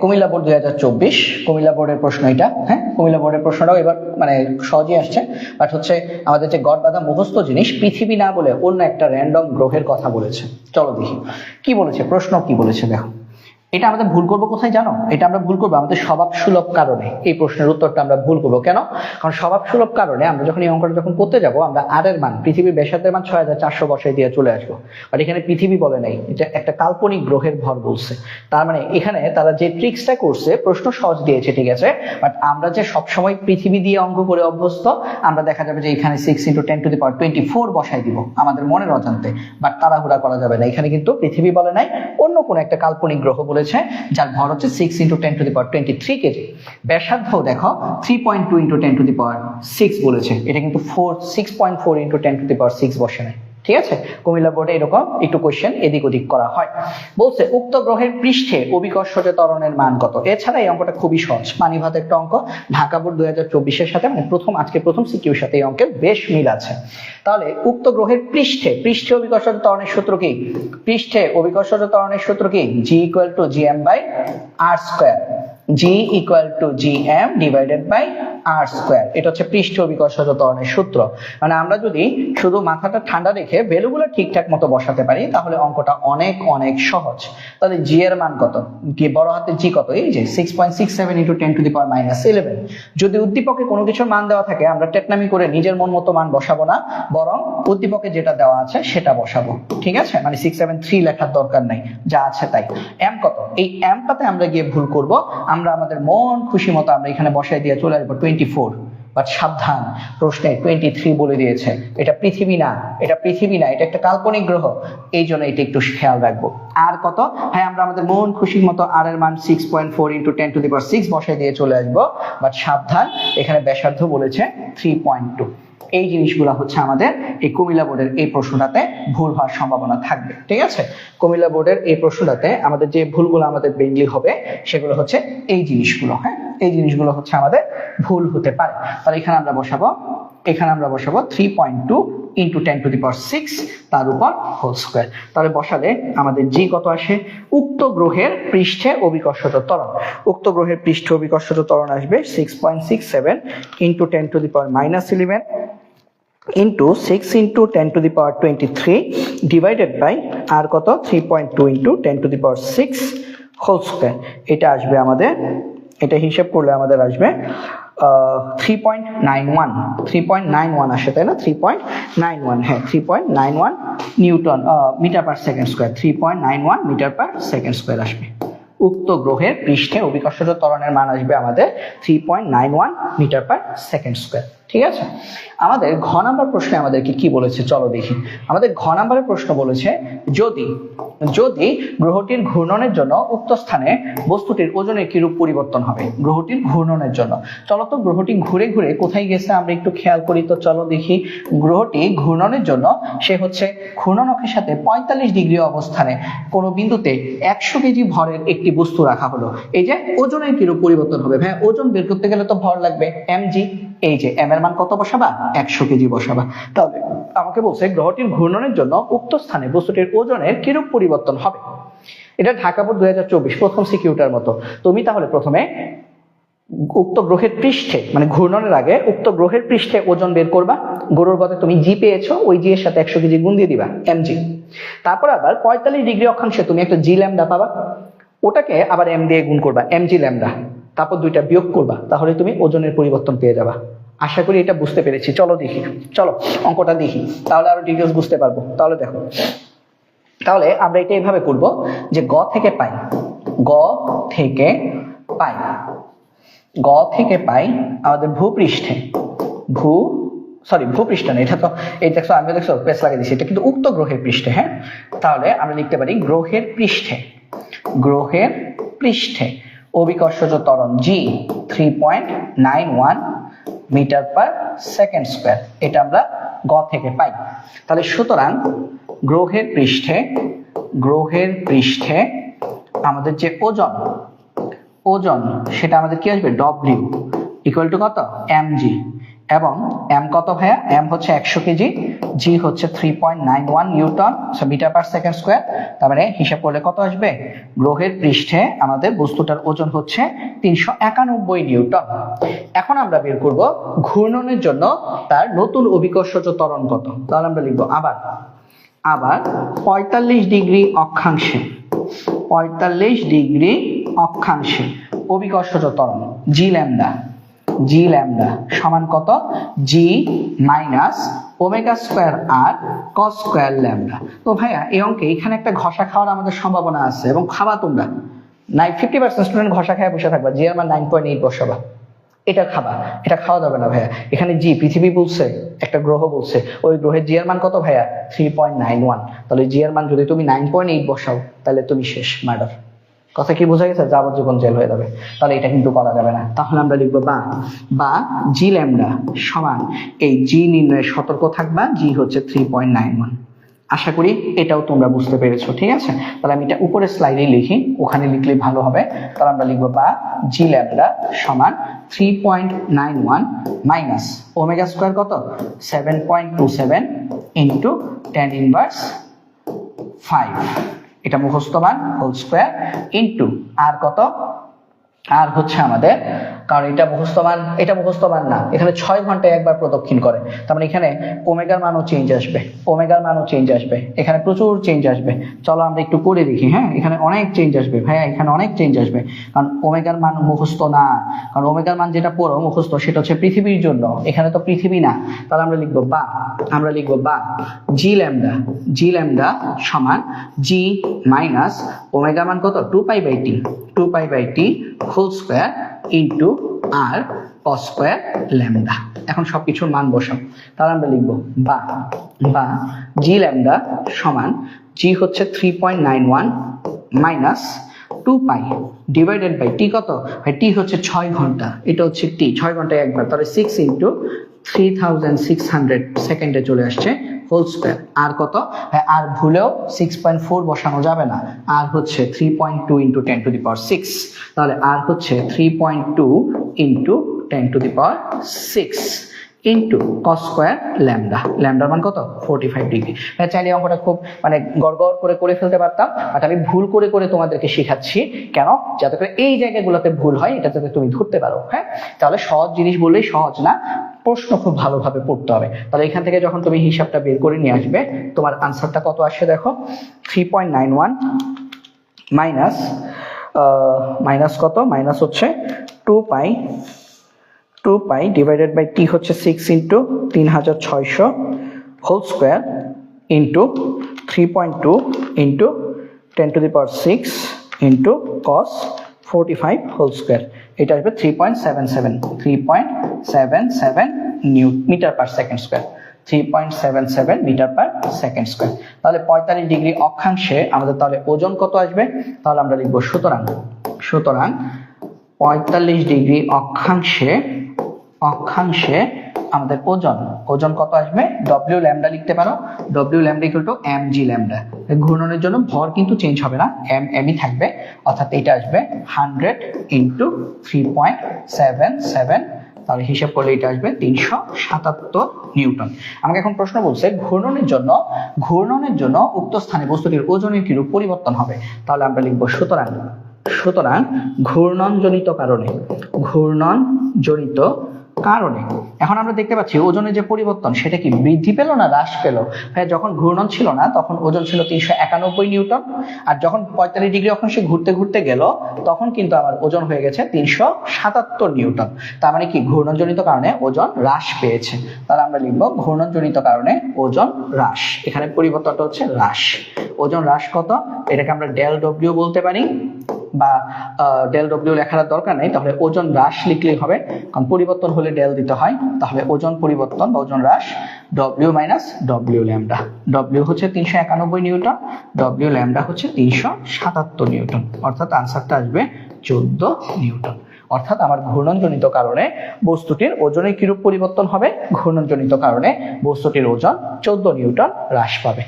Comilla board দুই হাজার চব্বিশ, কুমিল্লা বোর্ডের প্রশ্ন এটা হ্যাঁ? কুমিল্লা বোর্ডের প্রশ্নটাও এবার মানে সহজেই আসছে। বাট হচ্ছে আমাদের যে গড় বাঁধা মুখস্থ জিনিস, পৃথিবী না বলে অন্য একটা র্যান্ডম গ্রহের কথা বলেছে। চলো দেখি। কি বলেছে? প্রশ্ন কি বলেছে? দেখো। এটা আমাদের ভুল করব কোথায় জানো? এটা আমরা ভুল করব আমাদের স্বভাব সুলভ কারণে। এই প্রশ্নের উত্তরটা আমরা ভুল করব। কেন? কারণ স্বভাব সুলভ কারণে আমরা যখন এই অঙ্কটা যখন করতে যাব, আমরা আর এর মান, পৃথিবীর ব্যাসার্ধের মান ছয় হাজার চারশো বসাই দিয়ে চলে আসব। আর এখানে পৃথিবী বলে নাই, এটা একটা কাল্পনিক গ্রহের ভর বলছে। তার মানে এখানে তারা যে ট্রিক্সটা করছে, প্রশ্ন সহজ দিয়েছে, ঠিক আছে? বাট আমরা যে সবসময় পৃথিবী দিয়ে অঙ্ক করে অভ্যস্ত, আমরা দেখা যাবে যে এখানে six into ten to the power twenty four বসাই দিব আমাদের মনের অজান্তে। বাট তাড়াহুড়া করা যাবে না। এখানে কিন্তু পৃথিবী বলে নাই, অন্য কোনো একটা কাল্পনিক গ্রহ বলেছে যার ভর হচ্ছে six into ten to the power twenty three kg ব্যাসার্ধ দেখো three point two into ten to the power six বলেছে। এটা কিন্তু four six point four into ten to the power six বসে নেয় ঠিক আছে? কুমিল্লা বোর্ডে এরকম একটু কোয়েশ্চেন এদিক ওদিক করা হয়। বলছে, উক্ত গ্রহের পৃষ্ঠে অভিকর্ষজ ত্বরণের মান কত? এছাড়া এই অঙ্কটা খুবই সহজ। পানিভাত একটা অঙ্ক, ঢাকা বোর্ড দুই চব্বিশের সাথে মানে প্রথম, আজকে প্রথম সিকিউর সাথে এই অঙ্কের বেশ মিল আছে। তাহলে উক্ত গ্রহের পৃষ্ঠে পৃষ্ঠে অভিকর্ষজ ত্বরণের সূত্র কি? পৃষ্ঠে অভিকর্ষজ ত্বরণের সূত্র কি? G equal to G M by R square g equal to G M divided by R square এটা হচ্ছে পৃষ্ঠ অভিকর্ষজ ত্বরণের সূত্র। মানে আমরা যদি শুধু মাথাটা ঠান্ডা রেখে ভ্যালুগুলো ঠিকঠাক মতো বসাতে পারি, তাহলে অঙ্কটা অনেক অনেক সহজ। তাহলে জি এর মান কত? কি বড় হাতে জি কত? এই যে six point six seven into ten to the power minus eleven যদি উদ্দীপকে কোনো কিছুর মান দেওয়া থাকে, আমরা টেকনামি করে নিজের মন মতো মান বসাবো না, বরং উদ্দীপকে যেটা দেওয়া আছে সেটা বসাবো। ঠিক আছে? মানে সিক্স সেভেন থ্রি লেখার দরকার নাই। যা আছে তাই। এম কত? এই এমটাতে আমরা গিয়ে ভুল করব। আমরা আমাদের মন খুশি মতো আমরা এখানে বসাই দিয়ে চলে আসব টোয়েন্টি ফোর বাট সাবধান, প্রশ্নে টোয়েন্টি থ্রি বলে দিয়েছে। এটা পৃথিবী না, এটা পৃথিবী না, এটা একটা কাল্পনিক গ্রহ। এই জন্য এটা একটু খেয়াল রাখব। আর কত? হ্যাঁ আমরা আমাদের মন খুশির মতো আর এর মান six point four into ten to the power six বসাই দিয়ে চলে আসব। বাট সাবধান, এখানে ব্যাসার্ধ বলেছে থ্রি পয়েন্ট টু এই জিনিসগুলো হচ্ছে আমাদের এই কুমিল্লা বোর্ডের এই প্রশ্নটাতে ভুল হওয়ার সম্ভাবনা থাকবে, ঠিক আছে? কুমিল্লা বোর্ডের এই প্রশ্নটাতে আমাদের যে ভুলগুলো আমাদের মেইনলি হবে, সেগুলো হচ্ছে এই জিনিসগুলো হ্যাঁ? এই জিনিসগুলো হচ্ছে আমাদের ভুল হতে পারে। তাহলে এখানে আমরা বসাবো, এখানে আমরা বসাবো three point two into ten to the power six তার উপর হোল স্কোয়ার তাহলে বসালে আমাদের জি কত আসে? উক্ত গ্রহের পৃষ্ঠে অভিকর্ষজ ত্বরণ। উক্ত গ্রহের পৃষ্ঠে অভিকর্ষজ ত্বরণ আসবে six point six seven into ten to the power minus eleven into six into ten to the power twenty three divided by R কত? Three point two into ten to the power six whole square এটা আসবে আমাদের, এটা হিসেব করলে আমাদের আসবে three point nine one three point nine one আসে, তাই না? থ্রি পয়েন্ট নাইন ওয়ান হ্যাঁ three point nine one newton metre per second square three point nine one metre per second square আসবে। উক্ত গ্রহের পৃষ্ঠে অভিকর্ষজ ত্বরণের মান আসবে আমাদের three point nine one metre per second square. ঠিক আছে? আমাদের ঘ নাম্বার প্রশ্নে আমাদেরকে কি বলেছে? চলো দেখি। আমাদের ঘ নাম্বারের প্রশ্ন বলেছে, যদি যদি গ্রহটির ঘূর্ণনের জন্য উক্ত স্থানে বস্তুটির ওজনের কিরূপ পরিবর্তন হবে? গ্রহটির ঘূর্ণনের জন্য। চলো তো গ্রহটি ঘুরে ঘুরে কোথায় গেছে আমরা একটু খেয়াল করি তো চলো দেখি। গ্রহটি ঘূর্ণনের জন্য, সে হচ্ছে ঘূর্ণনকের সাথে পঁয়তাল্লিশ ডিগ্রি অবস্থানে কোনো বিন্দুতে একশো কেজি ভরের একটি বস্তু রাখা হলো। এই যে ওজনের কিরূপ পরিবর্তন হবে? ভাই ওজন বের করতে গেলে তো ভর লাগবে এম জি এই যে এম এর মান কত বসাবা? একশো কেজি বসাবা। তাহলে আমাকে বলছে গ্রহটির ঘূর্ণনের জন্য উক্ত স্থানে বস্তুটির ওজনের কিরূপ পরিবর্তন হবে? এটা ঢাকা বোর্ড দুই হাজার চব্বিশ, প্রথম সিকিউটার মতো। তুমি তাহলে প্রথমে উক্ত গ্রহের পৃষ্ঠে মানে ঘূর্ণনের আগে উক্ত গ্রহের পৃষ্ঠে ওজন বের করবা। গরুর কথা তুমি জি পেয়েছ, ওই জি এর সাথে একশো কেজি গুণ দিয়ে দিবা এম জি তারপর আবার পঁয়তাল্লিশ ডিগ্রি অক্ষাংশে তুমি একটা জি ল্যামডা পাবা। ওটাকে আবার এম দিয়ে গুণ করবা এম জি ল্যামডা তারপর দুইটা বিয়োগ করবা, তাহলে তুমি ওজনের পরিবর্তন পেয়ে যাবা। আশা করি এটা বুঝতে পেরেছি। চলো দেখি। চলো, অঙ্কটা দেখি। তাহলে আরও ডিটেলস বুঝতে পারব। তাহলে দেখো। তাহলে আমরা এটা এইভাবে করব যে গ থেকে পাই। গ থেকে পাই। গ থেকে পাই আমাদের ভূপৃষ্ঠে। ভূ সরি ভূপৃষ্ঠ না, এটা তো, এই দেখছ আমি দেখছ পেস লাগিয়ে দিচ্ছি এটা কিন্তু উক্ত গ্রহের পৃষ্ঠে হ্যাঁ? তাহলে আমরা লিখতে পারি গ্রহের পৃষ্ঠে। গ্রহের পৃষ্ঠে। অভিকর্ষজ তরণ g three point nine one metre per second square এটা আমরা গ থেকে পাই। তাহলে সুতরাং গ্রহের পৃষ্ঠে গ্রহের পৃষ্ঠে আমাদের যে ওজন ওজন, সেটা আমাদের কি আসবে? ডব্লিউ ইকুয়াল টু কত? এম জি এবং এম কত ভাইয়া? এম হচ্ছে একশো কেজি জি হচ্ছে three point nine one newton metre per second square তার মানে হিসাব করলে কত আসবে? গ্রহের পৃষ্ঠে আমাদের বস্তুটার ওজন হচ্ছে তিনশো একানব্বই নিউটন। এখন আমরা বের করব ঘূর্ণনের জন্য তার নতুন অভিকর্ষজ ত্বরণ কত? তাহলে আমরা লিখব আবার আবার পঁয়তাল্লিশ ডিগ্রি অক্ষাংশে, পঁয়তাল্লিশ ডিগ্রি অক্ষাংশে অভিকর্ষজ ত্বরণ জি ল্যামডা জি ল্যামডা সমান কত? G minus omega square R cos square lambda. তো ভাইয়া, এই অঙ্কে এখানে একটা ঘষা খাওয়ার আমাদের সম্ভাবনা আছে এবং খাবা তোমরা। নাই ফিফটি পার্সেন্ট স্টুডেন্ট ঘষা খায় বসে থাকবা জি মান নাইন পয়েন্ট এইট বসাবা। এটা খাবা, এটা খাওয়া যাবে না ভাইয়া। এখানে জি, পৃথিবী বলছে, একটা গ্রহ বলছে। ওই গ্রহের জি এর মান কত ভাইয়া? থ্রি পয়েন্ট নাইন ওয়ান তাহলে জি এর মান যদি তুমি নাইন পয়েন্ট এইট বসাও, তাহলে তুমি শেষ মার্ডার কথা কি বোঝা গেছে? যাবজ্জীবন জেল হয়ে যাবে। তাহলে এটা কিন্তু করা যাবে না। তাহলে আমরা লিখব বা। বা জি ল্যামডা সমান এই জি নির্ণয়ে সতর্ক থাকবা। জি হচ্ছে থ্রি পয়েন্ট নাইন ওয়ান আশা করি এটাও তোমরা বুঝতে পেরেছ, ঠিক আছে? তাহলে আমি এটা উপরে স্লাইডে লিখি। ওখানে লিখলে ভালো হবে। তাহলে আমরা লিখব বা জি ল্যামডা সমান three point nine one minus omega square কত? Seven point two seven into ten inverse five এটা মুখস্থ মান হোল স্কোয়ার ইন্টু আর কত? আর হচ্ছে আমাদের, কারণ এটা মুখস্থ মান এটা মুখস্থ মান না। এখানে ছয় ঘন্টায় একবার প্রদক্ষিণ করে। তার মানে এখানে ওমেগার মানও চেঞ্জ আসবে, ওমেগার মানও চেঞ্জ আসবে, এখানে প্রচুর চেঞ্জ আসবে। চলো আমরা একটু করে দেখি হ্যাঁ? এখানে অনেক চেঞ্জ আসবে, ভাইয়া, এখানে অনেক চেঞ্জ আসবে। কারণ ওমেগার মান মুখস্থ না। কারণ ওমেগার মান যেটা পড়ো মুখস্থ, সেটা হচ্ছে পৃথিবীর জন্য। এখানে তো পৃথিবী না। তাহলে আমরা লিখব বা, আমরা লিখব বা। জি ল্যামডা জি ল্যামডা সমান জি মাইনাস ওমেগা মান কত? Two pi by T two pi by T whole square into R cos square lambda এখন সব কিছুর মান বসাও। তাহলে আমরা লিখব বা বা জি ল্যামডা সমান জি হচ্ছে three point nine one minus two pi divided by T কত? ভাই টি হচ্ছে ছয় ঘণ্টা। এটা হচ্ছে টি ছয় ঘন্টায় একবার। তাহলে six into three thousand six hundred সেকেন্ডে চলে আসছে। হোল স্কোয়ার আর কত? ভাই আর ভুলেও সিক্স পয়েন্ট ফোর বসানো যাবে না। আর হচ্ছে three point two into ten to the power six তাহলে আর হচ্ছে three point two into ten to the power six into cos square lambda ল্যামডার মান কত? ফোর্টি ফাইভ ডিগ্রি চাইলে অঙ্কটা খুব মানে গড়গড় করে করে ফেলতে পারতাম। বাট আমি ভুল করে করে তোমাদেরকে শেখাচ্ছি। কেন? যাতে করে এই জায়গাগুলোতে ভুল হয় এটা যাতে তুমি ধরতে পারো। হ্যাঁ? তাহলে সহজ জিনিস বললেই সহজ না। প্রশ্ন খুব ভালোভাবে পড়তে হবে। তাহলে এখান থেকে যখন তুমি হিসাবটা বের করে নিয়ে আসবে, তোমার আনসারটা কত আসছে দেখো? Three point nine one minus minus কত? মাইনাস হচ্ছে two pi two pi divided by T হচ্ছে সিক্স ইন্টু তিন হাজার ছয়শো whole square into three point two into ten to the power six into cos forty five whole square এটা আসবে three point seven seven three point seven seven new metre per second square three point seven seven metre per second square তাহলে পঁয়তাল্লিশ degree অক্ষাংশে আমাদের তাহলে ওজন কত আসবে? তাহলে আমরা লিখব সুতরাং সুতরাং পঁয়তাল্লিশ ডিগ্রি অক্ষাংশে অক্ষাংশে আমাদের ওজন। ওজন কত আসবে? ডব্লিউ ল্যামডা লিখতে পারো। W lambda equal to m g lambda ঘূর্ণনের জন্য ভর কিন্তু চেঞ্জ হবে না। এম এমই থাকবে। অর্থাৎ এটা আসবে hundred into three point seven seven তাহলে হিসাব করলে এটা আসবে তিনশো সাতাত্তর নিউটন। আমাকে এখন প্রশ্ন বলছে, ঘূর্ণনের জন্য ঘূর্ণনের জন্য উক্ত স্থানে বস্তুটির ওজনের কিরূপ পরিবর্তন হবে? তাহলে আমরা লিখব সুতরাং সুতরাং ঘূর্ণনজনিত কারণে, ঘূর্ণনজনিত কারণে। এখন আমরা দেখতে পাচ্ছি ওজনের যে পরিবর্তন, সেটা কি বৃদ্ধি পেল না হ্রাস পেল? হ্যাঁ যখন ঘূর্ণন ছিল না, তখন ওজন ছিল তিনশো একানব্বই নিউটন, আর যখন পঁয়তাল্লিশ ডিগ্রি অক্ষাংশে ঘুরতে ঘুরতে গেল, তখন কিন্তু আমার ওজন হয়ে গেছে তিনশো সাতাত্তর নিউটন। তার মানে কি? ঘূর্ণনজনিত কারণে ওজন হ্রাস পেয়েছে। তাহলে আমরা লিখব ঘূর্ণনজনিত কারণে ওজন হ্রাস। এখানে পরিবর্তনটা হচ্ছে হ্রাস। ওজন হ্রাস কত? এটাকে আমরা ডেল ডব্লিউ বলতে পারি, বা ডেল ডব্লিউ লেখার দরকার নেই। তাহলে ওজন হ্রাস লিখলেই হবে, কারণ পরিবর্তন হলে ডেল দিতে হয়, তাহলে ওজন পরিবর্তন বা ওজন হ্রাস W minus W lambda W হচ্ছে তিনশো একানব্বই নিউটন ডব্লিউ ল্যামডা হচ্ছে তিনশো সাতাত্তর নিউটন। অর্থাৎ আনসারটা আসবে চোদ্দ নিউটন। অর্থাৎ আমার ঘূর্ণনজনিত কারণে বস্তুটির ওজনে কিরূপ পরিবর্তন হবে? ঘূর্ণনজনিত কারণে বস্তুটির ওজন চোদ্দ নিউটন হ্রাস পাবে।